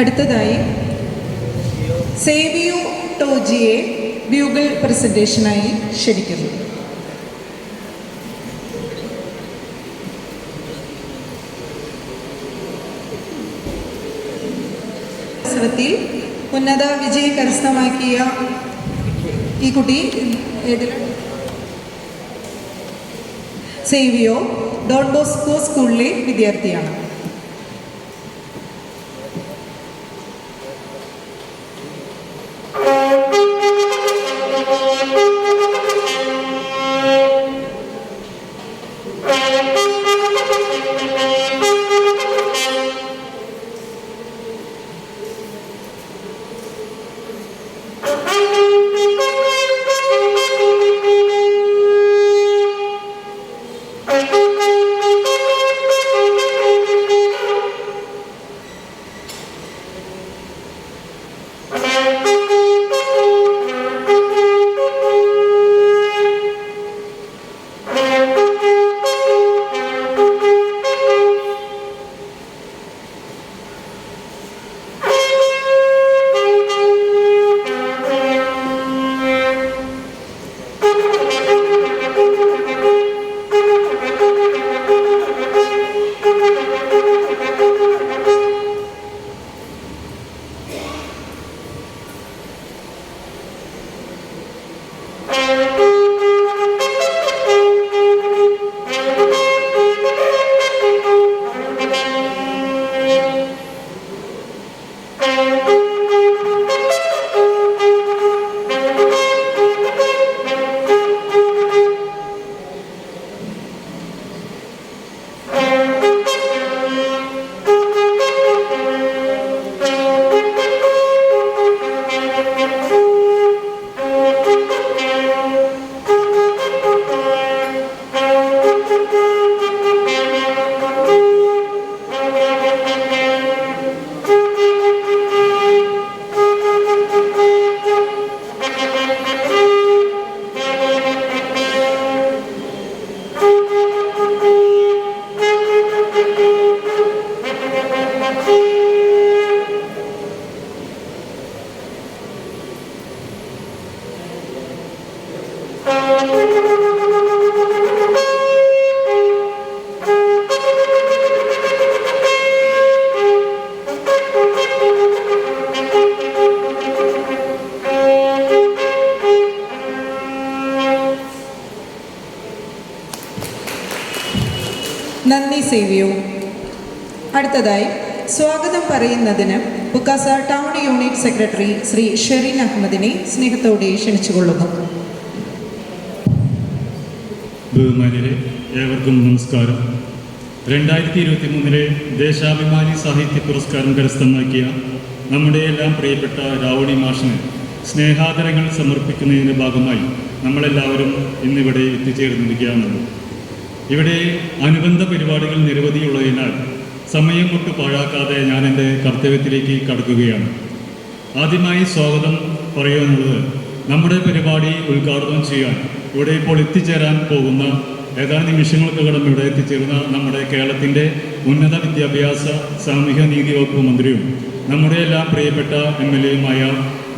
അടുത്തതായി സേവിയോ ടോജിയെ ബ്യൂഗിൾ പ്രസന്റേഷനായി ക്ഷണിക്കുന്നു. മത്സരത്തിൽ ഉന്നത വിജയം കരസ്ഥമാക്കിയ ഈ കുട്ടി സേവിയോ ഡോൺ ബോസ്കോ സ്കൂളിലെ വിദ്യാർത്ഥിയാണ്. പറയുന്നതിന് ബുക്കാസ town unit secretary Shri Sherin അഹമ്മദിനെ സ്നേഹത്തോടെ ക്ഷണിച്ചുകൊള്ളുന്നു. ബഹുമാനിയരെ ഏവർക്കും നമസ്കാരം. രണ്ടായിരത്തി ഇരുപത്തി മൂന്നിലെ ദേശാഭിമാനി സാഹിത്യ പുരസ്കാരം കരസ്ഥമാക്കിയ നമ്മുടെ എല്ലാം പ്രിയപ്പെട്ട രാവണി മാഷിന് സ്നേഹാദരങ്ങൾ സമർപ്പിക്കുന്നതിന്റെ ഭാഗമായി നമ്മളെല്ലാവരും ഇന്നിവിടെ എത്തിച്ചേർന്നിരിക്കുകയാണുള്ളത് ഇവിടെ അനുബന്ധ പരിപാടികൾ നിരവധിയുള്ളതിനാൽ സമയം കൊണ്ട് പാഴാക്കാതെ ഞാൻ എന്റെ കർത്തവ്യത്തിലേക്ക് കടക്കുകയാണ്. ആദ്യമായി സ്വാഗതം പറയുന്നത് നമ്മുടെ പരിപാടി ഉദ്ഘാടനം ചെയ്യാൻ ഇവിടെ ഇപ്പോൾ എത്തിച്ചേരാൻ പോകുന്ന ഏതാനും നിമിഷങ്ങൾക്ക് കടന്ന് ഇവിടെ എത്തിച്ചേർന്ന നമ്മുടെ കേരളത്തിന്റെ ഉന്നത വിദ്യാഭ്യാസ സാമൂഹ്യ നീതി വകുപ്പ് മന്ത്രിയും നമ്മുടെ എല്ലാം പ്രിയപ്പെട്ട എം എൽ എയുമായ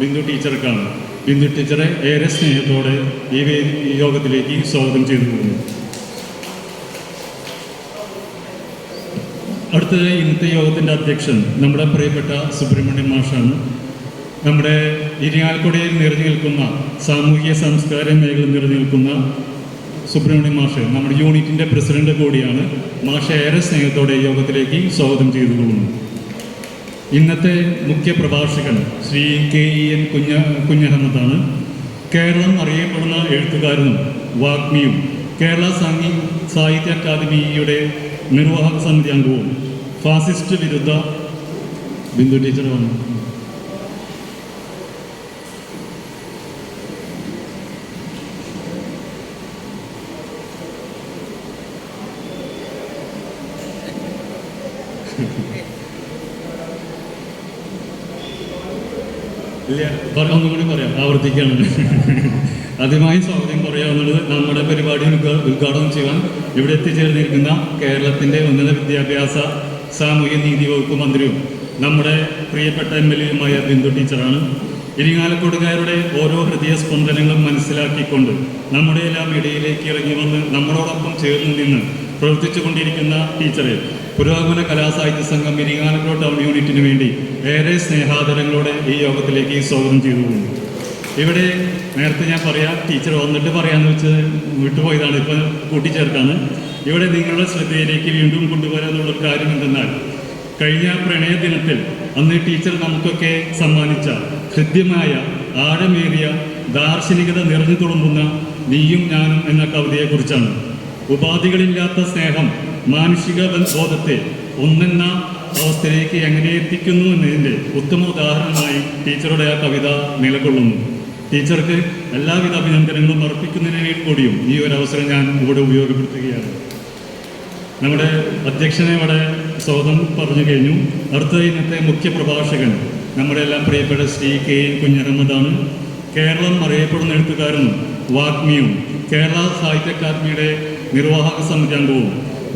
ബിന്ദു ടീച്ചർക്കാണ്. ബിന്ദു ടീച്ചറെ ഏറെ സ്നേഹത്തോടെ ഈ യോഗത്തിലേക്ക് സ്വാഗതം ചെയ്തു പോകുന്നു. അടുത്തതായി ഇന്നത്തെ യോഗത്തിന്റെ അധ്യക്ഷൻ നമ്മുടെ പ്രിയപ്പെട്ട സുബ്രഹ്മണ്യൻ മാഷാണ്. നമ്മുടെ ഇരിങ്ങാലക്കുടയിൽ നിറഞ്ഞു നിൽക്കുന്ന സാമൂഹിക സംസ്കാര മേഖല നിറഞ്ഞു നിൽക്കുന്ന സുബ്രഹ്മണ്യൻ മാഷ് നമ്മുടെ യൂണിറ്റിന്റെ പ്രസിഡന്റ് കൂടിയാണ്. മാഷ ഏറെ സ്നേഹത്തോടെ യോഗത്തിലേക്ക് സ്വാഗതം ചെയ്തു കൊള്ളുന്നു ഇന്നത്തെ മുഖ്യ പ്രഭാഷകൻ ശ്രീ കെ ഇ എൻ കുഞ്ഞ കുഞ്ഞഹമ്മദാണ്. കേരളം അറിയപ്പെടുന്ന എഴുത്തുകാരനും വാഗ്മിയും കേരള സാഹിത്യ അക്കാദമിയുടെ നിർവാഹക സമിതി അംഗവും ഫാസിസ്റ്റ് വിരുദ്ധ ബിന്ദു ടീച്ചർ വന്നു. ഇല്ല പറയാം. ആവർത്തിക്കാണ്. ആദ്യമായി സ്വാഗതം പറയാവുന്നത് നമ്മുടെ പരിപാടി ഉദ്ഘാടനം ചെയ്യാൻ ഇവിടെ എത്തിച്ചേർന്നിരിക്കുന്ന കേരളത്തിന്റെ ഉന്നത വിദ്യാഭ്യാസ സാമൂഹ്യ നീതി വകുപ്പ് മന്ത്രിയും നമ്മുടെ പ്രിയപ്പെട്ട എം എൽ എയുമായ ബിന്ദു ടീച്ചറാണ്. ഇരിങ്ങാലക്കുടുകാരുടെ ഓരോ ഹൃദയ സ്പന്ദനങ്ങളും മനസ്സിലാക്കിക്കൊണ്ട് നമ്മുടെ എല്ലാം ഇടയിലേക്ക് ഇറങ്ങി വന്ന് നമ്മളോടൊപ്പം ചേർന്ന് നിന്ന് പ്രവർത്തിച്ചു കൊണ്ടിരിക്കുന്ന ടീച്ചറെ പുരോഗമന കലാസാഹിത്യ സംഘം ഇരിങ്ങാലക്കുട ടൗൺ യൂണിറ്റിന് വേണ്ടി ഏറെ സ്നേഹാദരങ്ങളോടെ ഈ യോഗത്തിലേക്ക് സ്വാഗതം ചെയ്തുകൊണ്ടു. ഇവിടെ നേരത്തെ ഞാൻ പറയാം ടീച്ചർ വന്നിട്ട് പറയാന്ന് വെച്ച് വിട്ടുപോയതാണ് ഇപ്പം കൂട്ടിച്ചേർക്കാണ് ഇവിടെ നിങ്ങളുടെ ശ്രദ്ധയിലേക്ക് വീണ്ടും കൊണ്ടുവരാനുള്ള കാര്യം എന്തെന്നാൽ കഴിഞ്ഞ പ്രണയ ദിനത്തിൽ അന്ന് ടീച്ചർ നമുക്കൊക്കെ സമ്മാനിച്ച ഹൃദ്യമായ ആഴമേറിയ ദാർശനികത നിറഞ്ഞു തുളുമ്പുന്ന നീയും ഞാനും എന്ന കവിതയെക്കുറിച്ചാണ്. ഉപാധികളില്ലാത്ത സ്നേഹം മാനുഷിക ബോധത്തെ ഒന്നെന്ന അവസ്ഥയിലേക്ക് എങ്ങനെ എത്തിക്കുന്നു എന്നതിന്റെ ഉത്തമ ഉദാഹരണമായി ടീച്ചറുടെ ആ കവിത നിലകൊള്ളുന്നു. ടീച്ചർക്ക് എല്ലാവിധ അഭിനന്ദനങ്ങളും അർപ്പിക്കുന്നതിന് കൂടിയും ഈ ഒരു അവസരം ഞാൻ ഇവിടെ ഉപയോഗപ്പെടുത്തുകയാണ്. നമ്മുടെ അധ്യക്ഷനെ ഇവിടെ സ്വാഗതം പറഞ്ഞു കഴിഞ്ഞു. അടുത്ത ഇന്നത്തെ മുഖ്യ പ്രഭാഷകൻ നമ്മുടെ എല്ലാം പ്രിയപ്പെട്ട ശ്രീ കെ എൻ കുഞ്ഞരമ്മദാണ് കേരളം അറിയപ്പെടുന്ന എഴുത്തുകാരനും വാഗ്മിയും കേരള സാഹിത്യ അക്കാദമിയുടെ നിർവാഹക സമിതി അംഗവും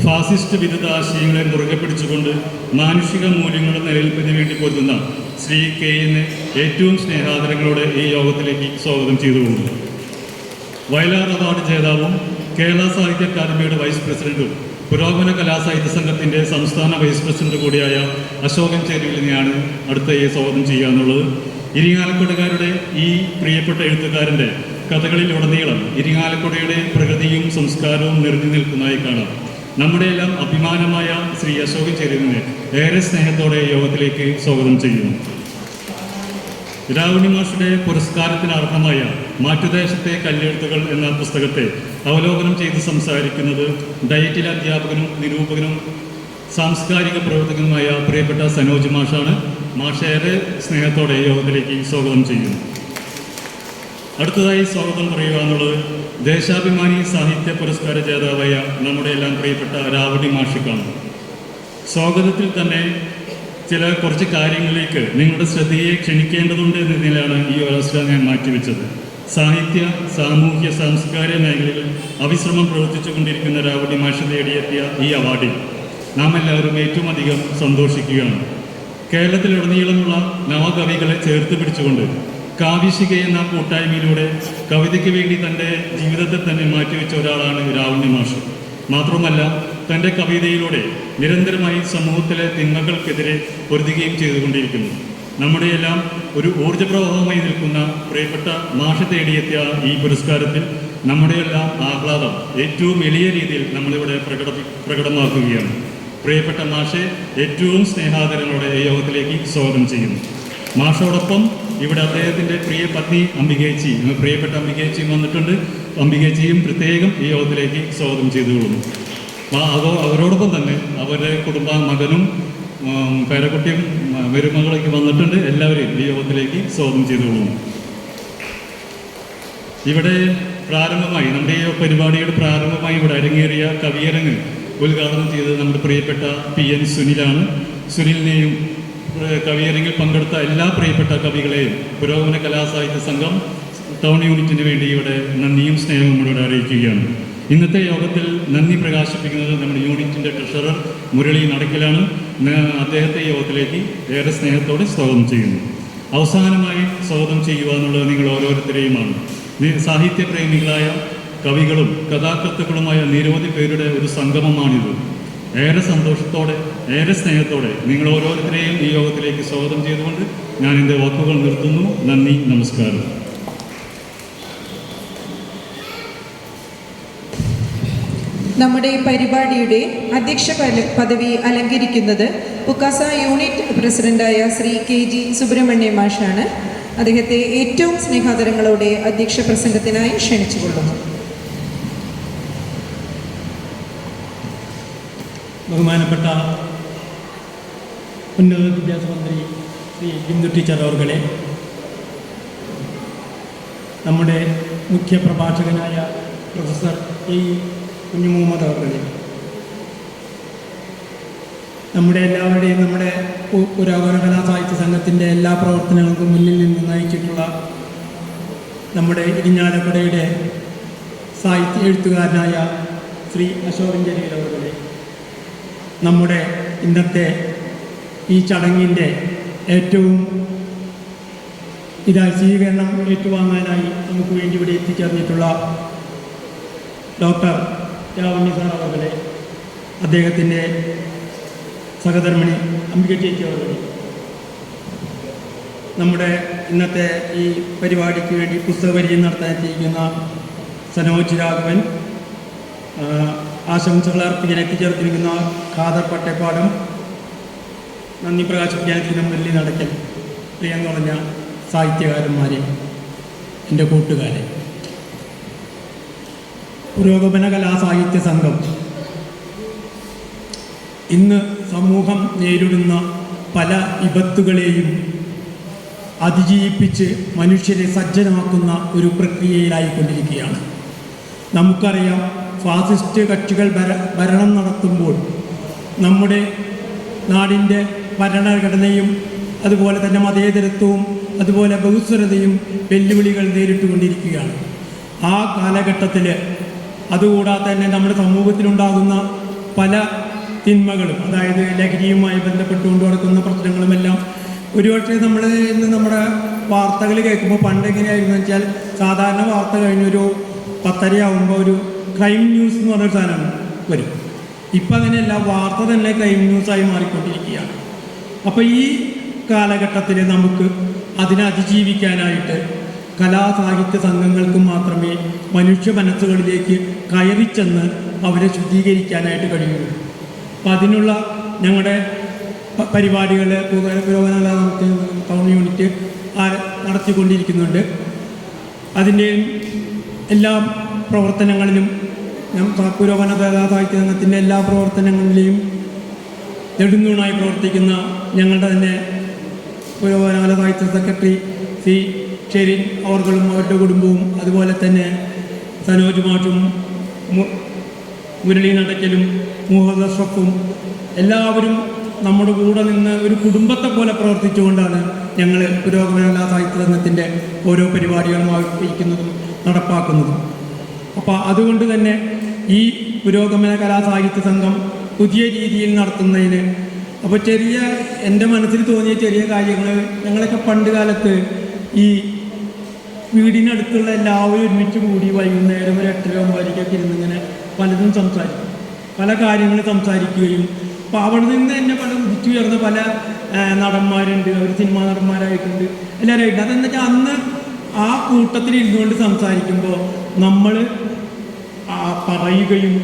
ഫാസിസ്റ്റ് വിരുദ്ധ ആശയങ്ങളെ മുറുകെ പിടിച്ചുകൊണ്ട് മാനുഷിക മൂല്യങ്ങളുടെ നിലനിൽപ്പിന് വേണ്ടി പൊരുതുന്ന ശ്രീ കെ എന് ഏറ്റവും സ്നേഹാദരങ്ങളോടെ ഈ യോഗത്തിലേക്ക് സ്വാഗതം ചെയ്തുകൊണ്ട് വയലാർ അവാർഡ് ജേതാവും കേരള സാഹിത്യ അക്കാദമിയുടെ വൈസ് പ്രസിഡന്റും പുരോഗമന കലാസാഹിത്യ സംഘത്തിന്റെ സംസ്ഥാന വൈസ് പ്രസിഡന്റ് കൂടിയായ അശോകൻ ചേരുവിലിനെയാണ് അടുത്ത ഈ സ്വാഗതം ചെയ്യുക എന്നുള്ളത്. ഇരിങ്ങാലക്കുടക്കാരുടെ ഈ പ്രിയപ്പെട്ട എഴുത്തുകാരന്റെ കഥകളിലുടനീളം ഇരിങ്ങാലക്കുടയുടെ പ്രകൃതിയും സംസ്കാരവും നിറഞ്ഞു നിൽക്കുന്നതായി കാണാം. നമ്മുടെ എല്ലാം അഭിമാനമായ ശ്രീ അശോക് ചേരുവിനെ ഏറെ സ്നേഹത്തോടെ യോഗത്തിലേക്ക് സ്വാഗതം ചെയ്യുന്നു. രാവണി മാഷുടെ പുരസ്കാരത്തിന് അർഹമായ മാറ്റുദേശത്തെ കല്ലെഴുത്തുകൾ എന്ന പുസ്തകത്തെ അവലോകനം ചെയ്ത് സംസാരിക്കുന്നത് ഡയറ്റിലെ അധ്യാപകനും നിരൂപകനും സാംസ്കാരിക പ്രവർത്തകനുമായ പ്രിയപ്പെട്ട സനോജ് മാഷാണ്. മാഷേറെ സ്നേഹത്തോടെ യോഗത്തിലേക്ക് സ്വാഗതം ചെയ്യുന്നു. അടുത്തതായി സ്വാഗതം പറയുക എന്നുള്ളത് ദേശാഭിമാനി സാഹിത്യ പുരസ്കാര ജേതാവായ നമ്മുടെ എല്ലാം പ്രിയപ്പെട്ട രാവണി മാഷിക്കാണ്. സ്വാഗതത്തിൽ തന്നെ ചില കുറച്ച് കാര്യങ്ങളിലേക്ക് നിങ്ങളുടെ ശ്രദ്ധയെ ക്ഷണിക്കേണ്ടതുണ്ട് എന്നതിലാണ് ഈ ഒരവസ്ഥ ഞാൻ മാറ്റിവെച്ചത്. സാഹിത്യ സാമൂഹ്യ സാംസ്കാരിക മേഖലയിൽ അവിശ്രമം പ്രവർത്തിച്ചു കൊണ്ടിരിക്കുന്ന രാവണി മാഷ നേടിയെത്തിയ ഈ അവാർഡിൽ നാം എല്ലാവരും ഏറ്റവും അധികം സന്തോഷിക്കുകയാണ്. കേരളത്തിലുടനീളമുള്ള നവകവികളെ ചേർത്ത് പിടിച്ചുകൊണ്ട് കാവ്യശിക എന്ന കൂട്ടായ്മയിലൂടെ കവിതയ്ക്ക് വേണ്ടി തന്റെ ജീവിതത്തെ തന്നെ മാറ്റിവെച്ച ഒരാളാണ് രാവണ്യ മാഷ്. മാത്രമല്ല തന്റെ കവിതയിലൂടെ നിരന്തരമായി സമൂഹത്തിലെ തിന്മകൾക്കെതിരെ പൊരുതുകയും ചെയ്തുകൊണ്ടിരിക്കുന്നു. നമ്മുടെയെല്ലാം ഒരു ഊർജപ്രവാഹമായി നിൽക്കുന്ന പ്രിയപ്പെട്ട മാഷ തേടിയെത്തിയ ഈ പുരസ്കാരത്തിൽ നമ്മുടെയെല്ലാം ആഹ്ലാദം ഏറ്റവും എളിയ രീതിയിൽ നമ്മളിവിടെ പ്രകട പ്രകടമാക്കുകയാണ്. പ്രിയപ്പെട്ട മാഷെ ഏറ്റവും സ്നേഹാദരങ്ങളുടെ യോഗത്തിലേക്ക് സ്വാഗതം ചെയ്യുന്നു. മാഷോടൊപ്പം ഇവിടെ അദ്ദേഹത്തിന്റെ പ്രിയ പത്നി അംബികേച്ചി പ്രിയപ്പെട്ട അംബികേച്ചിയും വന്നിട്ടുണ്ട്. അംബികേച്ചിയും പ്രത്യേകം ഈ യോഗത്തിലേക്ക് സ്വാഗതം ചെയ്തുകൊള്ളുന്നു. അതോ അവരോടൊപ്പം തന്നെ അവരുടെ കുടുംബ മകനും പേരക്കുട്ടിയും മരുമകളൊക്കെ വന്നിട്ടുണ്ട്. എല്ലാവരെയും ഈ യോഗത്തിലേക്ക് സ്വാഗതം ചെയ്തുകൊള്ളുന്നു. ഇവിടെ പ്രാരംഭമായി നമ്മുടെ ഈ പരിപാടിയുടെ പ്രാരംഭമായി ഇവിടെ അരങ്ങേറിയ കവിയരങ്ങ് ഉദ്ഘാടനം ചെയ്തത് നമ്മുടെ പ്രിയപ്പെട്ട പി എൻ സുനിലാണ്. സുനിലിനെയും കവിയരങ്ങിൽ പങ്കെടുത്ത എല്ലാ പ്രിയപ്പെട്ട കവികളെയും പുരോഗമന കലാസാഹിത്യ സംഘം ടൗൺ യൂണിറ്റിന് വേണ്ടി ഇവിടെ നന്ദിയും സ്നേഹവും നമ്മളിവിടെ അറിയിക്കുകയാണ്. ഇന്നത്തെ യോഗത്തിൽ നന്ദി പ്രകാശിപ്പിക്കുന്നത് നമ്മുടെ യൂണിറ്റിന്റെ ട്രഷറർ മുരളി നടക്കിലാണ്. അദ്ദേഹത്തെ യോഗത്തിലേക്ക് ഏറെ സ്നേഹത്തോടെ സ്വാഗതം ചെയ്യുന്നു. അവസാനമായി സ്വാഗതം ചെയ്യുക എന്നുള്ളത് നിങ്ങൾ ഓരോരുത്തരെയുമാണ്. സാഹിത്യപ്രേമികളായ കവികളും കഥാകൃത്തുക്കളുമായ നിരവധി പേരുടെ ഒരു സംഗമമാണിത്. ഏറെ സന്തോഷത്തോടെ ഏറെ സ്നേഹത്തോടെ നിങ്ങൾ ഓരോരുത്തരെയും ഈ യോഗത്തിലേക്ക് സ്വാഗതം ചെയ്തുകൊണ്ട് ഞാൻ എന്റെ വാക്കുകൾ നിർത്തുന്നു. നന്ദി നമസ്കാരം. നമ്മുടെ പരിപാടിയുടെ അധ്യക്ഷ പദവി അലങ്കരിക്കുന്നത് പുക്കാസ യൂണിറ്റ് പ്രസിഡന്റായ ശ്രീ കെ ജി സുബ്രഹ്മണ്യ മാഷാണ്. അദ്ദേഹത്തെ ഏറ്റവും സ്നേഹാദരങ്ങളോടെ അധ്യക്ഷ പ്രസംഗത്തിനായി ക്ഷണിച്ചുകൊള്ളുന്നു. ബഹുമാനപ്പെട്ട ഉന്നത വിദ്യാഭ്യാസ മന്ത്രി ശ്രീ ബിന്ദു ടീച്ചർ അവർകളെ നമ്മുടെ മുഖ്യ പ്രഭാഷകനായ പ്രൊഫസർ എ. കുഞ്ഞു മുഹമ്മദ് അവർകളെ നമ്മുടെ എല്ലാവരുടെയും നമ്മുടെ പു- കലാ സാഹിത്യ സംഘത്തിന്റെ എല്ലാ പ്രവർത്തനങ്ങൾക്കും മുന്നിൽ നിന്ന് നയിച്ചിട്ടുള്ള നമ്മുടെ ഇരിഞ്ഞാലക്കുടയുടെ സാഹിത്യ എഴുത്തുകാരനായ ശ്രീ അശോകൻ ജലീൽ അവരുടെ നമ്മുടെ ഇന്നത്തെ ഈ ചടങ്ങിന്റെ ഏറ്റവും ഇതാ സ്വീകരണം ഏറ്റുവാങ്ങാനായി നമുക്ക് വേണ്ടി ഇവിടെ എത്തിച്ചേർന്നിട്ടുള്ള ഡോക്ടർ രാവണ്ണി സാർ അവരുടെ അദ്ദേഹത്തിന്റെ സഹധർമ്മിണി അംബിക ചേച്ചി അവരുടെ. നമ്മുടെ ഇന്നത്തെ ഈ പരിപാടിക്ക് വേണ്ടി പുസ്തക പരിചയം നടത്താൻ എത്തിയിരിക്കുന്ന സനോജ് രാഘവൻ ആശംസകൾ അർപ്പിക്കാൻ എത്തിച്ചേർത്തിരിക്കുന്ന ഖാദർ പട്ടേപ്പാടം നന്ദി പ്രകാശിപ്പിക്കാൻ എത്തിക്കുന്ന വലിയ നടക്കൽ പ്രിയം പറഞ്ഞ സാഹിത്യകാരന്മാരെ എന്റെ കൂട്ടുകാരെ. പുരോഗമന കലാസാഹിത്യ സംഘം ഇന്ന് സമൂഹം നേരിടുന്ന പല വിപത്തുകളെയും അതിജീവിപ്പിച്ച് മനുഷ്യരെ സജ്ജനാക്കുന്ന ഒരു പ്രക്രിയയിലായിക്കൊണ്ടിരിക്കുകയാണ്. നമുക്കറിയാം ഫാസിസ്റ്റ് കക്ഷികൾ ഭരണം നടത്തുമ്പോൾ നമ്മുടെ നാടിന്റെ ഭരണഘടനയും അതുപോലെ തന്നെ മതേതരത്വവും അതുപോലെ ബഹുസ്വരതയും വെല്ലുവിളികൾ നേരിട്ടുകൊണ്ടിരിക്കുകയാണ്. ആ കാലഘട്ടത്തിൽ അതുകൂടാതെ തന്നെ നമ്മുടെ സമൂഹത്തിലുണ്ടാകുന്ന പല തിന്മകളും അതായത് ലഹരിയുമായി ബന്ധപ്പെട്ടുകൊണ്ട് നടക്കുന്ന പ്രശ്നങ്ങളുമെല്ലാം ഒരുപക്ഷെ നമ്മൾ ഇന്ന് നമ്മുടെ വാർത്തകൾ കേൾക്കുമ്പോൾ പണ്ട് എങ്ങനെയായിരുന്നു വെച്ചാൽ സാധാരണ വാർത്ത കഴിഞ്ഞൊരു പത്തരയാവുമ്പോൾ ഒരു ക്രൈം ന്യൂസ് എന്ന് പറഞ്ഞൊരു സാധനം വരും. ഇപ്പം അതിനല്ല വാർത്ത തന്നെ ക്രൈം ന്യൂസായി മാറിക്കൊണ്ടിരിക്കുകയാണ്. അപ്പോൾ ഈ കാലഘട്ടത്തിൽ നമുക്ക് അതിനെ അതിജീവിക്കാനായിട്ട് കലാസാഹിത്യ സംഘങ്ങൾക്ക് മാത്രമേ മനുഷ്യ മനസ്സുകളിലേക്ക് കയറിച്ചെന്ന് അവരെ ശുദ്ധീകരിക്കാനായിട്ട് കഴിയുള്ളൂ. അപ്പം അതിനുള്ള ഞങ്ങളുടെ പരിപാടികൾ ടൗൺ യൂണിറ്റ് നടത്തിക്കൊണ്ടിരിക്കുന്നുണ്ട്. അതിന്റെയും എല്ലാ പ്രവർത്തനങ്ങളിലും ഞാൻ പുരോഗമന സാഹിത്യ സംഘത്തിന്റെ എല്ലാ പ്രവർത്തനങ്ങളിലെയും നെടുന്നൂണായി പ്രവർത്തിക്കുന്ന ഞങ്ങളുടെ തന്നെ പുരോഗമന സാഹിത്യ സെക്രട്ടറി സി ഷെരിൻ അവർകളും അവരുടെ കുടുംബവും അതുപോലെ തന്നെ സനോജ് മാഷും മുരളി നടക്കലും മുഹമ്മദ് അഷ്റഫും എല്ലാവരും നമ്മുടെ കൂടെ നിന്ന് ഒരു കുടുംബത്തെ പോലെ പ്രവർത്തിച്ചുകൊണ്ടാണ് ഞങ്ങൾ പുരോഗമനകല സാഹിത്യ സംഘത്തിന്റെ ഓരോ പരിപാടികളും ആവിഷ്കരിക്കുന്നതും നടപ്പാക്കുന്നതും. അപ്പോൾ അതുകൊണ്ട് തന്നെ ഈ പുരോഗമന കലാസാഹിത്യ സംഘം പുതിയ രീതിയിൽ നടത്തുന്നതിന് അപ്പോൾ ചെറിയ എന്റെ മനസ്സിൽ തോന്നിയ ചെറിയ കാര്യങ്ങൾ ഞങ്ങളൊക്കെ പണ്ട് കാലത്ത് ഈ വീടിനടുത്തുള്ള എല്ലാവരും ഒരുമിച്ച് കൂടി വൈകുന്നേരം ഒരു എട്ടര ഒമ്പതരയ്ക്കൊക്കെ ഇരുന്നിങ്ങനെ പലതും സംസാരിക്കും. പല കാര്യങ്ങൾ സംസാരിക്കുകയും അപ്പോൾ അവിടെ നിന്ന് തന്നെ പല ഉദിച്ചുയർന്ന പല നടന്മാരുണ്ട്. അവർ സിനിമാ നടന്മാരായിട്ടുണ്ട്. എല്ലാവരുമായിട്ട്. അതെന്നുവെച്ചാൽ അന്ന് ആ കൂട്ടത്തിൽ ഇരുന്നുകൊണ്ട് സംസാരിക്കുമ്പോൾ നമ്മൾ പറയുകയും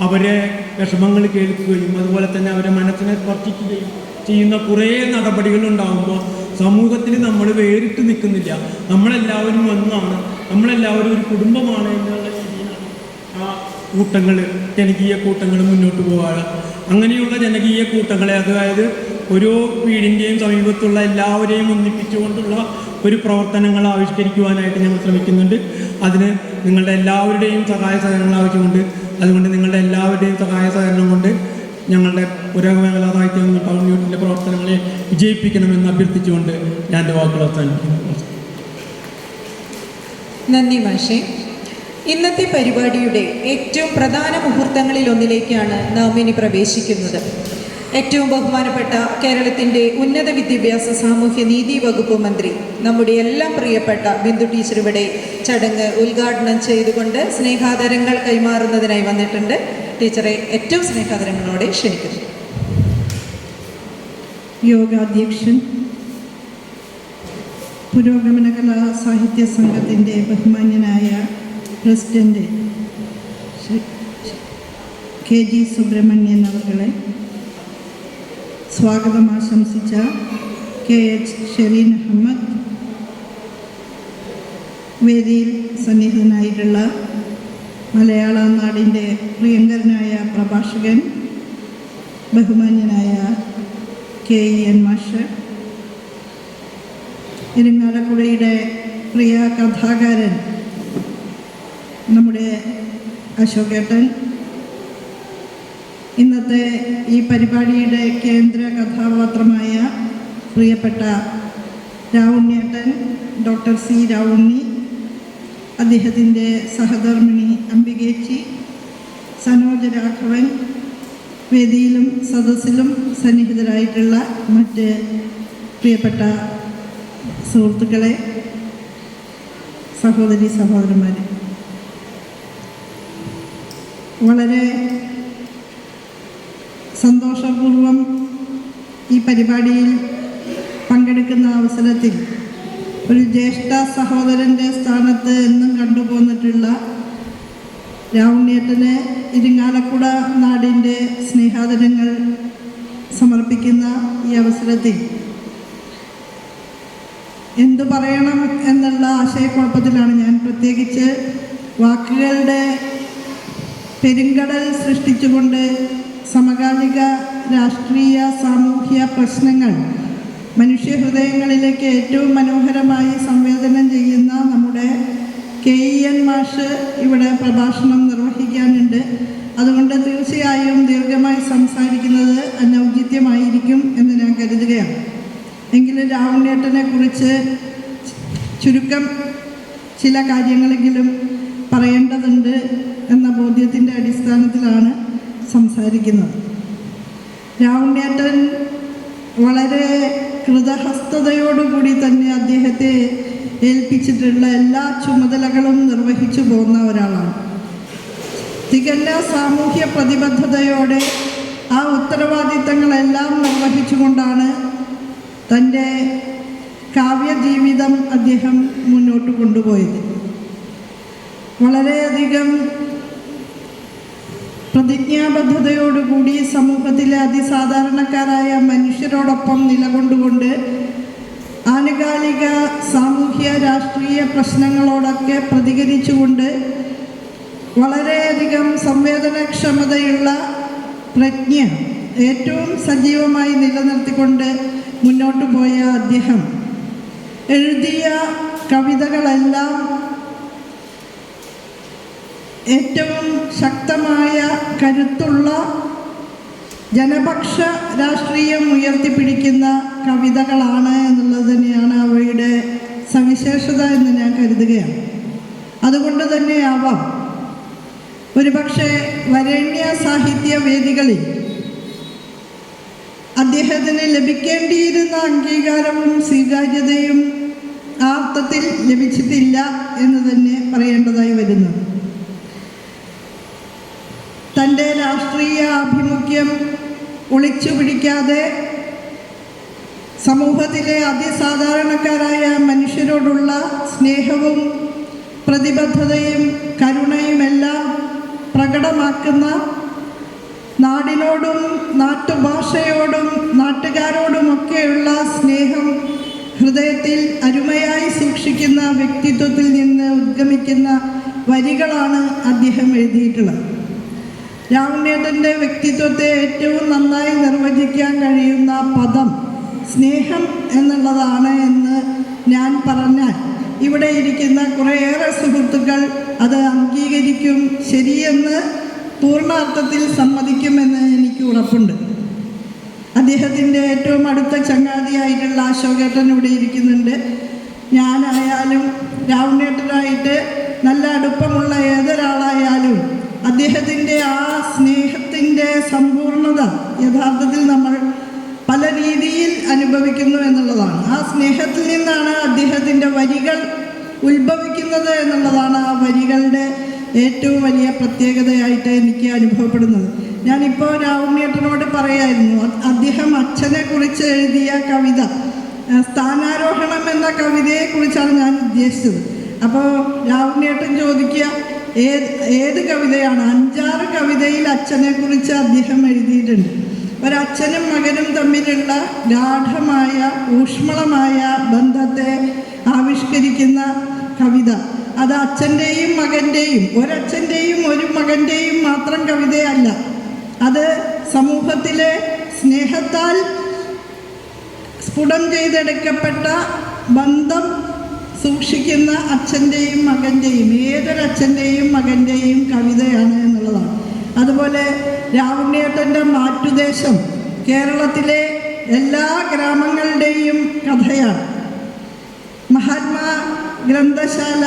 അവരെ വിഷമങ്ങൾ കേൾക്കുകയും അതുപോലെ തന്നെ അവരെ മനസ്സിനെ സ്പർശിക്കുകയും ചെയ്യുന്ന കുറേ നടപടികൾ ഉണ്ടാകുമ്പോൾ സമൂഹത്തിൽ നമ്മൾ വേറിട്ട് നിൽക്കുന്നില്ല. നമ്മളെല്ലാവരും ഒന്നാണ്. നമ്മളെല്ലാവരും ഒരു കുടുംബമാണ് എന്നുള്ള രീതിയിലാണ് കൂട്ടങ്ങൾ ജനകീയ കൂട്ടങ്ങൾ മുന്നോട്ട് പോവുകയാണ് അങ്ങനെയുള്ള ജനകീയ കൂട്ടങ്ങളെ അതായത് ഓരോ വീടിന്റെയും സമീപത്തുള്ള എല്ലാവരെയും ഒന്നിപ്പിച്ചുകൊണ്ടുള്ള ഒരു പ്രവർത്തനങ്ങൾ ആവിഷ്കരിക്കുവാനായിട്ട് ഞങ്ങൾ ശ്രമിക്കുന്നുണ്ട്. അതിന് നിങ്ങളുടെ എല്ലാവരുടെയും സഹായ സഹകരണങ്ങൾ ആവശ്യമുണ്ട്. അതുകൊണ്ട് നിങ്ങളുടെ എല്ലാവരുടെയും സഹായ സഹകരണം കൊണ്ട് ഞങ്ങളുടെ പുരോഗമേഖലാ സാഹിത്യം ടൗൺ യൂണിറ്റിന്റെ പ്രവർത്തനങ്ങളെ വിജയിപ്പിക്കണമെന്ന് അഭ്യർത്ഥിച്ചുകൊണ്ട് ഞാൻ എന്റെ വാക്കുകൾ അവസാനിപ്പിക്കുന്നു. നന്ദി മാഷെ. ഇന്നത്തെ പരിപാടിയുടെ ഏറ്റവും പ്രധാന മുഹൂർത്തങ്ങളിൽ ഒന്നിലേക്കാണ് നാം ഇനി പ്രവേശിക്കുന്നത്. ഏറ്റവും ബഹുമാനപ്പെട്ട കേരളത്തിന്റെ ഉന്നത വിദ്യാഭ്യാസ സാമൂഹ്യ നീതി വകുപ്പ് മന്ത്രി നമ്മുടെ എല്ലാം പ്രിയപ്പെട്ട ബിന്ദു ടീച്ചർ ഇവിടെ ചടങ്ങ് ഉദ്ഘാടനം ചെയ്തുകൊണ്ട് സ്നേഹാദരങ്ങൾ കൈമാറുന്നതിനായി വന്നിട്ടുണ്ട്. ടീച്ചറെ ഏറ്റവും സ്നേഹാദരങ്ങളോടെ ക്ഷണിക്കുന്നു. യോഗാധ്യക്ഷൻ പുരോഗമന കലാ സാഹിത്യ സംഘത്തിന്റെ ബഹുമാന്യനായ പ്രസിഡന്റ് കെ ജി സുബ്രഹ്മണ്യൻ അവരെ സ്വാഗതം ആശംസിച്ച കെ എച്ച് ഷെറീൻ അഹമ്മദ് വേദിയിൽ സന്നിഹിതനായിട്ടുള്ള മലയാള നാടിന്റെ പ്രിയങ്കരനായ പ്രഭാഷകൻ ബഹുമാന്യനായ കെ ഇ എൻ മാഷ് ഇരിങ്ങാലക്കുടയുടെ പ്രിയ കഥാകാരൻ നമ്മുടെ അശോകേട്ടൻ. ഇന്നത്തെ ഈ പരിപാടിയുടെ കേന്ദ്ര കഥാപാത്രമായ പ്രിയപ്പെട്ട രാവുണ്യേട്ടൻ ഡോക്ടർ സി രാവുണ്ണി അദ്ദേഹത്തിന്റെ സഹധർമ്മിണി അംബികേച്ചി സനോജ് രാഘവൻ വേദിയിലും സദസ്സിലും സന്നിഹിതരായിട്ടുള്ള മറ്റ് പ്രിയപ്പെട്ട സുഹൃത്തുക്കളെ സഹോദരി സഹോദരന്മാരെ. വളരെ സന്തോഷപൂർവം ഈ പരിപാടിയിൽ പങ്കെടുക്കുന്ന അവസരത്തിൽ ഒരു ജ്യേഷ്ഠ സഹോദരന്റെ സ്ഥാനത്ത് എന്നും കണ്ടുപോന്നിട്ടുള്ള രാവുണ്ണിയേട്ടന് ഇരിങ്ങാലക്കുട നാടിന്റെ സ്നേഹാദരങ്ങൾ സമർപ്പിക്കുന്ന ഈ അവസരത്തിൽ എന്തു പറയണം എന്നുള്ള ആശയക്കുഴപ്പത്തിലാണ് ഞാൻ പ്രത്യേകിച്ച് വാക്കുകളുടെ പെരുങ്കടൽ സൃഷ്ടിച്ചുകൊണ്ട് സമകാലിക രാഷ്ട്രീയ സാമൂഹ്യ പ്രശ്നങ്ങൾ മനുഷ്യ ഹൃദയങ്ങളിലേക്ക് ഏറ്റവും മനോഹരമായി സംവേദനം ചെയ്യുന്ന നമ്മുടെ കെ ഇ എൻ മാഷ് ഇവിടെ പ്രഭാഷണം നിർവഹിക്കാനുണ്ട്. അതുകൊണ്ട് തീർച്ചയായും ദീർഘമായി സംസാരിക്കുന്നത് അനൗചിത്യമായിരിക്കും എന്ന് ഞാൻ കരുതുകയാണ്. എങ്കിലും രാവുണ്ണേട്ടനെ കുറിച്ച് ചുരുക്കം ചില കാര്യങ്ങളെങ്കിലും പറയേണ്ടതുണ്ട്. എന്ന ബോധ്യത്തിന്റെ അടിസ്ഥാനത്തിലാണ് സംസാരിക്കുന്നത്. രാവുണ്ണേട്ടൻ വളരെ കൃതഹസ്തതയോടുകൂടി തന്നെ അദ്ദേഹത്തെ ഏൽപ്പിച്ചിട്ടുള്ള എല്ലാ ചുമതലകളും നിർവഹിച്ചു പോകുന്ന ഒരാളാണ്. തികഞ്ഞ സാമൂഹ്യ പ്രതിബദ്ധതയോടെ ആ ഉത്തരവാദിത്തങ്ങളെല്ലാം നിർവഹിച്ചുകൊണ്ടാണ് തന്റെ കാവ്യജീവിതം അദ്ദേഹം മുന്നോട്ട് കൊണ്ടുപോയത്. വളരെയധികം പ്രതിജ്ഞാബദ്ധതയോടുകൂടി സമൂഹത്തിലെ അതിസാധാരണക്കാരായ മനുഷ്യരോടൊപ്പം നിലകൊണ്ടുകൊണ്ട് ആനുകാലിക സാമൂഹ്യ രാഷ്ട്രീയ പ്രശ്നങ്ങളോടൊക്കെ പ്രതികരിച്ചുകൊണ്ട് വളരെയധികം സംവേദനക്ഷമതയുള്ള പ്രജ്ഞ ഏറ്റവും സജീവമായി നിലനിർത്തിക്കൊണ്ട് മുന്നോട്ട് പോയ അദ്ദേഹം. എഴുതിയ കവിതകളെല്ലാം ഏറ്റവും ശക്തമായ കരുത്തുള്ള ജനപക്ഷ രാഷ്ട്രീയം ഉയർത്തിപ്പിടിക്കുന്ന കവിതകളാണ് എന്നുള്ളത് തന്നെയാണ് അവയുടെ സവിശേഷത എന്ന് ഞാൻ കരുതുകയാണ്. അതുകൊണ്ട് തന്നെയാവാം ഒരുപക്ഷെ വരേണ്യ സാഹിത്യ വേദികളിൽ അദ്ദേഹത്തിന് ലഭിക്കേണ്ടിയിരുന്ന അംഗീകാരവും സ്വീകാര്യതയും ആർത്ഥത്തിൽ ലഭിച്ചിട്ടില്ല എന്ന് തന്നെ പറയേണ്ടതായി വരുന്നു. തന്റെ രാഷ്ട്രീയ ആഭിമുഖ്യം ഒളിച്ചു പിടിക്കാതെ സമൂഹത്തിലെ അതിസാധാരണക്കാരായ മനുഷ്യരോടുള്ള സ്നേഹവും പ്രതിബദ്ധതയും കരുണയുമെല്ലാം പ്രകടമാക്കുന്ന നാടിനോടും നാട്ടുഭാഷയോടും നാട്ടുകാരോടുമൊക്കെയുള്ള സ്നേഹം ഹൃദയത്തിൽ അരുമയായി സൂക്ഷിക്കുന്ന വ്യക്തിത്വത്തിൽ നിന്ന് ഉദ്ഗമിക്കുന്ന വരികളാണ് അദ്ദേഹം എഴുതിയിട്ടുള്ളത്. രാവണേട്ടന്റെ വ്യക്തിത്വത്തെ ഏറ്റവും നന്നായി നിർവചിക്കാൻ കഴിയുന്ന പദം സ്നേഹം എന്നുള്ളതാണ് എന്ന് ഞാൻ പറഞ്ഞാൽ ഇവിടെ ഇരിക്കുന്ന കുറേയേറെ സുഹൃത്തുക്കൾ അത് അംഗീകരിക്കും ശരിയെന്ന് പൂർണാർത്ഥത്തിൽ സമ്മതിക്കുമെന്ന് എനിക്ക് ഉറപ്പുണ്ട്. അദ്ദേഹത്തിന്റെ ഏറ്റവും അടുത്ത ചങ്ങാതിയായിട്ടുള്ള അശോകേട്ടൻ ഇവിടെ ഇരിക്കുന്നുണ്ട്. ഞാനായാലും രാവണേട്ടനായിട്ട് നല്ല അടുപ്പമുള്ള ഏതൊരാളായാലും അദ്ദേഹത്തിന്റെ ആ സ്നേഹത്തിന്റെ സമ്പൂർണത യഥാർത്ഥത്തിൽ നമ്മൾ പല രീതിയിൽ അനുഭവിക്കുന്നു എന്നുള്ളതാണ്. ആ സ്നേഹത്തിൽ നിന്നാണ് അദ്ദേഹത്തിന്റെ വരികൾ ഉത്ഭവിക്കുന്നത് എന്നുള്ളതാണ് ആ വരികളുടെ ഏറ്റവും വലിയ പ്രത്യേകതയായിട്ട് എനിക്ക് അനുഭവപ്പെടുന്നത്. ഞാനിപ്പോൾ രാവുണ്ണിയേട്ടനോട് പറയായിരുന്നു അദ്ദേഹം അച്ഛനെ കുറിച്ച് എഴുതിയ കവിത സ്ഥാനാരോഹണം എന്ന കവിതയെക്കുറിച്ചാണ് ഞാൻ ഉദ്ദേശിച്ചത്. അപ്പോൾ രാവുണ്ണിയേട്ടൻ ചോദിക്കുക ഏത് ഏത് കവിതയാണ്? അഞ്ചാറ് കവിതയിൽ അച്ഛനെ കുറിച്ച് അദ്ദേഹം എഴുതിയിട്ടുണ്ട്. ഒരച്ഛനും മകനും തമ്മിലുള്ള ഗാഠമായ ഊഷ്മളമായ ബന്ധത്തെ ആവിഷ്കരിക്കുന്ന കവിത. അത് അച്ഛന്റെയും മകന്റെയും ഒരച്ഛന്റെയും ഒരു മകന്റെയും മാത്രം കവിതയല്ല. അത് സമൂഹത്തിലെ സ്നേഹത്താൽ സ്ഫുടം ചെയ്തെടുക്കപ്പെട്ട ബന്ധം സൂക്ഷിക്കുന്ന അച്ഛന്റെയും മകന്റെയും ഏതൊരച്ഛന്റെയും മകന്റെയും കവിതയാണ് എന്നുള്ളതാണ്. അതുപോലെ രാവുണ്ണിയേട്ടന്റെ മാറ്റുദേശം കേരളത്തിലെ എല്ലാ ഗ്രാമങ്ങളുടെയും കഥയാണ്. മഹാത്മാ ഗ്രന്ഥശാല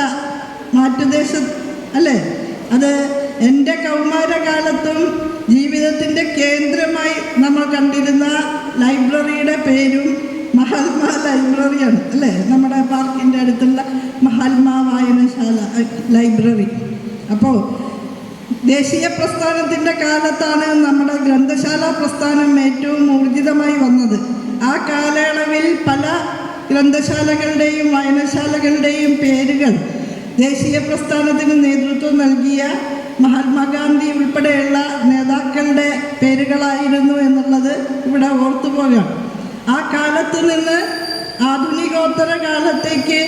മാറ്റുദേശം അല്ലേ? അത് എന്റെ കൗമാരകാലത്തും ജീവിതത്തിന്റെ കേന്ദ്രമായി നമ്മൾ കണ്ടിരുന്ന ലൈബ്രറിയുടെ പേരും കേന്ദ്ര ലൈബ്രറിയാണ് അല്ലേ? നമ്മുടെ പാർക്കിന്റെ അടുത്തുള്ള മഹാത്മാ വായനശാല ലൈബ്രറി അപ്പോൾ ദേശീയ പ്രസ്ഥാനത്തിന്റെ കാലത്താണ് നമ്മുടെ ഗ്രന്ഥശാല പ്രസ്ഥാനം ഏറ്റവും ഊർജിതമായി വന്നത്. ആ കാലയളവിൽ പല ഗ്രന്ഥശാലകളുടെയും വായനശാലകളുടെയും പേരുകൾ ദേശീയ പ്രസ്ഥാനത്തിന് നേതൃത്വം നൽകിയ മഹാത്മാഗാന്ധി ഉൾപ്പെടെയുള്ള നേതാക്കളുടെ പേരുകളായിരുന്നു എന്നുള്ളത് ഇവിടെ ഓർത്തുപോകാം. ആ കാലത്ത് നിന്ന് ആധുനികോത്തര കാലത്തേക്ക്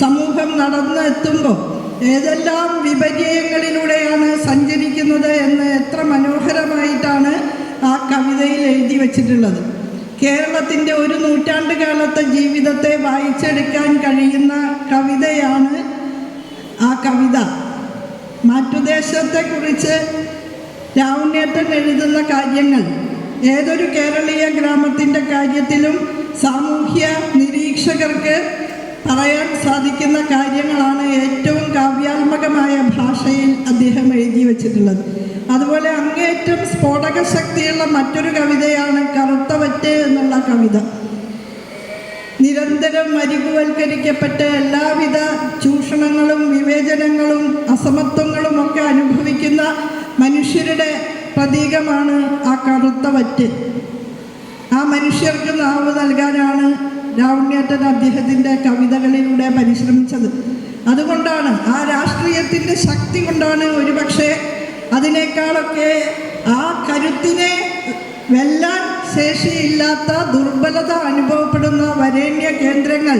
സമൂഹം നടന്നു എത്തുമ്പോൾ ഏതെല്ലാം വിപര്യങ്ങളിലൂടെയാണ് സഞ്ചരിക്കുന്നത് എന്ന് എത്ര മനോഹരമായിട്ടാണ് ആ കവിതയിൽ എഴുതി വച്ചിട്ടുള്ളത്. കേരളത്തിന്റെ ഒരു നൂറ്റാണ്ട് കാലത്തെ ജീവിതത്തെ വായിച്ചെടുക്കാൻ കഴിയുന്ന കവിതയാണ് ആ കവിത. മാറ്റുദേശത്തെക്കുറിച്ച് രാവുണ്ണേറ്റൻ എഴുതുന്ന കാര്യങ്ങൾ. ഏതൊരു കേരളീയ ഗ്രാമത്തിന്റെ കാര്യത്തിലും സാമൂഹ്യ നിരീക്ഷകർക്ക് പറയാൻ സാധിക്കുന്ന കാര്യങ്ങളാണ് ഏറ്റവും കാവ്യാത്മകമായ ഭാഷയിൽ അദ്ദേഹം എഴുതി വച്ചിട്ടുള്ളത്. അതുപോലെ അങ്ങേറ്റം സ്ഫോടക ശക്തിയുള്ള മറ്റൊരു കവിതയാണ് കറുത്തവറ്റ് എന്നുള്ള കവിത. നിരന്തരം മരികുവൽക്കരിക്കപ്പെട്ട എല്ലാവിധ ചൂഷണങ്ങളും വിവേചനങ്ങളും അസമത്വങ്ങളും ഒക്കെ അനുഭവിക്കുന്ന മനുഷ്യരുടെ പ്രതീകമാണ് ആ കറുത്ത വറ്റ്. ആ മനുഷ്യർക്ക് നാവ് നൽകാനാണ് രാവണ്യേറ്റൻ അദ്ദേഹത്തിന്റെ കവിതകളിലൂടെ പരിശ്രമിച്ചത്. അതുകൊണ്ടാണ് ആ രാഷ്ട്രീയത്തിന്റെ ശക്തി കൊണ്ടാണ് ഒരുപക്ഷെ അതിനേക്കാളൊക്കെ ആ കരുത്തിനെ വെല്ലാൻ ശേഷിയില്ലാത്ത ദുർബലത അനുഭവപ്പെടുന്ന വരേണ്യ കേന്ദ്രങ്ങൾ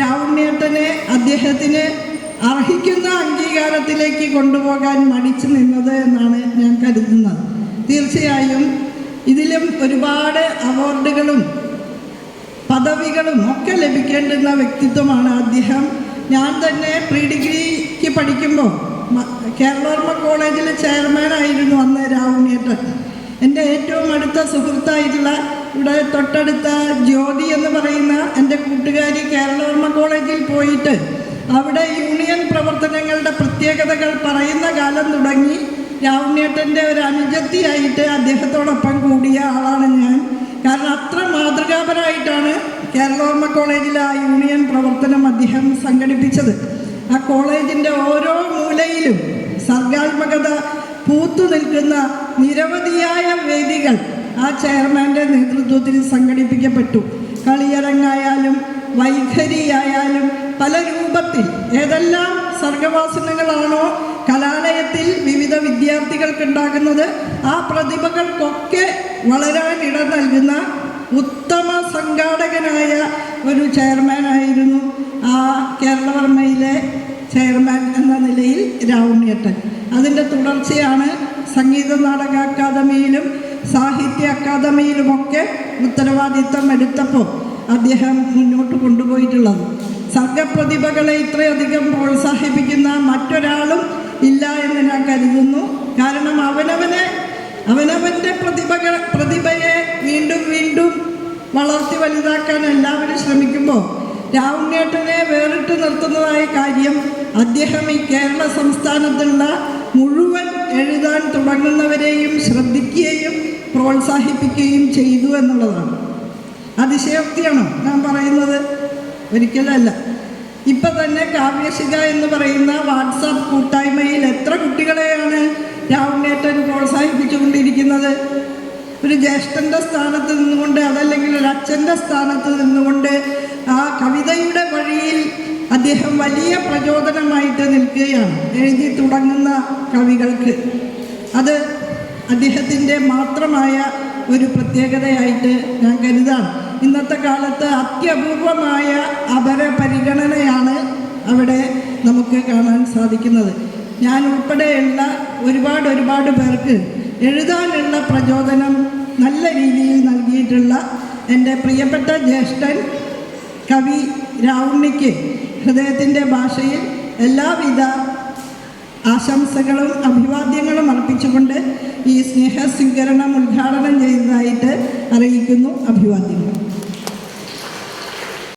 രാവുണ്യേട്ടനെ അദ്ദേഹത്തിന് അർഹിക്കുന്ന അംഗീകാരത്തിലേക്ക് കൊണ്ടുപോകാൻ മടിച്ചു നിന്നത് എന്നാണ് ഞാൻ കരുതുന്നത്. തീർച്ചയായും ഇതിലും ഒരുപാട് അവാർഡുകളും പദവികളും ഒക്കെ ലഭിക്കേണ്ടുന്ന വ്യക്തിത്വമാണ് അദ്ദേഹം. ഞാൻ തന്നെ പ്രീ ഡിഗ്രിക്ക് പഠിക്കുമ്പോൾ കേരളോർമ്മ കോളേജിലെ ചെയർമാനായിരുന്നു അന്ന് രാവുണ്യേട്ടൻ എന്റെ ഏറ്റവും അടുത്ത സുഹൃത്തായിട്ടുള്ള ഇവിടെ തൊട്ടടുത്ത ജ്യോതി എന്ന് പറയുന്ന എന്റെ കൂട്ടുകാരി കേരളോർമ്മ കോളേജിൽ പോയിട്ട് അവിടെ യൂണിയൻ പ്രവർത്തനങ്ങളുടെ പ്രത്യേകതകൾ പറയുന്ന കാലം തുടങ്ങി രാവുണ്യേട്ടന്റെ ഒരു അനുജത്തിയായിട്ട് അദ്ദേഹത്തോടൊപ്പം കൂടിയ ആളാണ് ഞാൻ. കാരണം അത്ര മാതൃകാപരമായിട്ടാണ് കേരളോർമ്മ കോളേജിലെ ആ യൂണിയൻ പ്രവർത്തനം അദ്ദേഹം സംഘടിപ്പിച്ചത്. ആ കോളേജിന്റെ ഓരോ മൂലയിലും സർഗാത്മകത പൂത്തു നിൽക്കുന്ന നിരവധിയായ വേദികൾ ആ ചെയർമാന്റെ നേതൃത്വത്തിൽ സംഘടിപ്പിക്കപ്പെട്ടു. കളിയരങ്ങായാലും വൈഖരിയായാലും പല രൂപത്തിൽ ഏതെല്ലാം സർഗവാസനകളാണോ കലാലയത്തിൽ വിവിധ വിദ്യാർത്ഥികൾക്കുണ്ടാകുന്നത് ആ പ്രതിഭകൾക്കൊക്കെ വളരാൻ ഇട നൽകുന്ന ഉത്തമ സംഘാടകനായ ഒരു ചെയർമാനായിരുന്നു ആ കേരളവർമ്മയിലെ ചെയർമാൻ എന്ന നിലയിൽ രാവുണ്ണിയട്ടൻ. അതിന്റെ തുടർച്ചയാണ് സംഗീത നാടക അക്കാദമിയിലും സാഹിത്യ അക്കാദമിയിലുമൊക്കെ ഉത്തരവാദിത്തം എടുത്തപ്പോൾ അദ്ദേഹം മുന്നോട്ട് കൊണ്ടുപോയിട്ടുള്ളത്. സർഗപ്രതിഭകളെ ഇത്രയധികം പ്രോത്സാഹിപ്പിക്കുന്ന മറ്റൊരാളും ഇല്ല എന്ന് ഞാൻ കരുതുന്നു. കാരണം അവനവനെ അവനവന്റെ പ്രതിഭകൾ പ്രതിഭയെ വീണ്ടും വീണ്ടും വളർത്തി വലുതാക്കാൻ എല്ലാവരും ശ്രമിക്കുമ്പോൾ രാവുണ്ണേട്ടനെ വേറിട്ട് നിർത്തുന്നതായ കാര്യം അദ്ദേഹം ഈ കേരള സംസ്ഥാനത്തുള്ള മുഴുവൻ എഴുതാൻ തുടങ്ങുന്നവരെയും ശ്രദ്ധിക്കുകയും പ്രോത്സാഹിപ്പിക്കുകയും ചെയ്തു എന്നുള്ളതാണ്. അതിശയോക്തിയാണോ? ഞാൻ പറയുന്നത് ഒരിക്കലല്ല. ഇപ്പൊ തന്നെ കാവ്യശിക എന്ന് പറയുന്ന വാട്സാപ്പ് കൂട്ടായ്മയിൽ എത്ര കുട്ടികളെയാണ് രാവുണ്ണേട്ടൻ പ്രോത്സാഹിപ്പിച്ചുകൊണ്ടിരിക്കുന്നത്? ഒരു ജ്യേഷ്ഠന്റെ സ്ഥാനത്ത് നിന്നുകൊണ്ട് അതല്ലെങ്കിൽ ഒരു അച്ഛന്റെ സ്ഥാനത്ത് നിന്നുകൊണ്ട് ആ കവിതയുടെ വഴിയിൽ അദ്ദേഹം വലിയ പ്രചോദനമായിട്ട് നിൽക്കുകയാണ്. എഴുതി തുടങ്ങുന്ന കവികൾക്ക്. അത് അദ്ദേഹത്തിന്റെ മാത്രമായ ഒരു പ്രത്യേകതയായിട്ട് ഞാൻ കരുതാണ്. ഇന്നത്തെ കാലത്ത് അത്യപൂർവമായ അപര പരിഗണനയാണ് അവിടെ നമുക്ക് കാണാൻ സാധിക്കുന്നത്. ഞാൻ ഉൾപ്പെടെയുള്ള ഒരുപാട് ഒരുപാട് പേർക്ക് എഴുതാനുള്ള പ്രചോദനം നല്ല രീതിയിൽ നൽകിയിട്ടുള്ള എന്റെ പ്രിയപ്പെട്ട ജ്യേഷ്ഠൻ കവി രാവുണ്ണിക്ക് ഹൃദയത്തിന്റെ ഭാഷയിൽ എല്ലാവിധ ആശംസകളും അഭിവാദ്യങ്ങളും അർപ്പിച്ചുകൊണ്ട് ഈ സ്നേഹ സ്വീകരണം ഉദ്ഘാടനം ചെയ്തതായിട്ട് അറിയിക്കുന്നു അഭിവാദ്യങ്ങൾ.